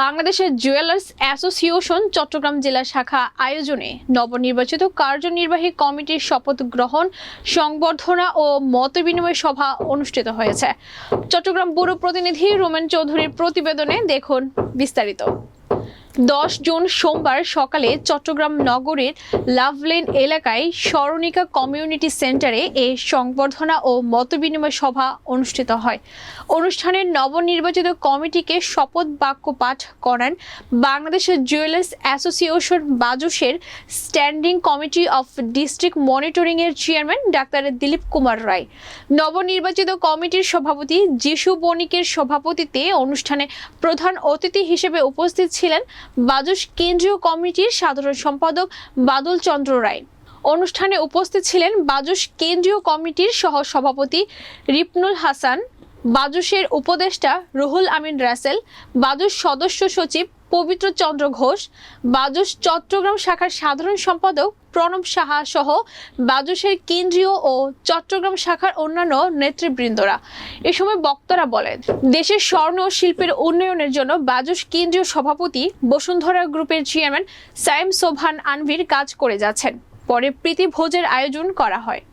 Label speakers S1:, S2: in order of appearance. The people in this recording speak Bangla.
S1: বাংলাদেশের জুয়েলার্স অ্যাসোসিয়েশন চট্টগ্রাম জেলা শাখা আয়োজনে নবনির্বাচিত কার্যনির্বাহী কমিটির শপথ গ্রহণ সংবর্ধনা ও মতবিনিময় সভা অনুষ্ঠিত হয়েছে চট্টগ্রাম ব্যুরো প্রতিনিধি রোমেন চৌধুরীর প্রতিবেদনে দেখুন বিস্তারিত দশ জুন সোমবার সকালে চট্টগ্রাম নগরের লাভলেন এলাকায় স্মরণিকা কমিউনিটি সেন্টারে এ সংবর্ধনা ও মতবিনিময় সভা অনুষ্ঠিত হয় অনুষ্ঠানের নবনির্বাচিত কমিটিকে শপথ বাক্য পাঠ করান বাংলাদেশের জুয়েলার্স অ্যাসোসিয়েশন বাজুসের standing committee of district monitoring এর চেয়ারম্যান ডাক্তার দিলীপ কুমার রায় নবনির্বাচিত কমিটির সভাপতি যিশু বণিকের সভাপতিতে অনুষ্ঠানে প্রধান অতিথি হিসেবে উপস্থিত ছিলেন বাদুশ কেন্দ্রীয় কমিটির সাধারণ সম্পাদক বাদল চন্দ্র রায় অনুষ্ঠানে উপস্থিত ছিলেন বাজস কেন্দ্রীয় কমিটির সহ সভাপতি রিপনুল হাসান বাজুসের উপদেষ্টা রুহুল আমিন রাসেল বাজুস সদস্য সচিব পবিত্র চন্দ্র ঘোষ বাজুস চট্টগ্রাম শাখার সাধারণ সম্পাদক প্রণব সাহা সহ বাজুসের কেন্দ্রীয় ও চট্টগ্রাম শাখার অন্যান্য নেতৃবৃন্দরা এ সময় বক্তারা বলেন দেশের স্বর্ণ শিল্পের উন্নয়নের জন্য বাজুস কেন্দ্রীয় সভাপতি বসুন্ধরা গ্রুপের চেয়ারম্যান সাইম সোভান আনভির কাজ করে যাচ্ছেন পরে প্রীতি ভোজের আয়োজন করা হয়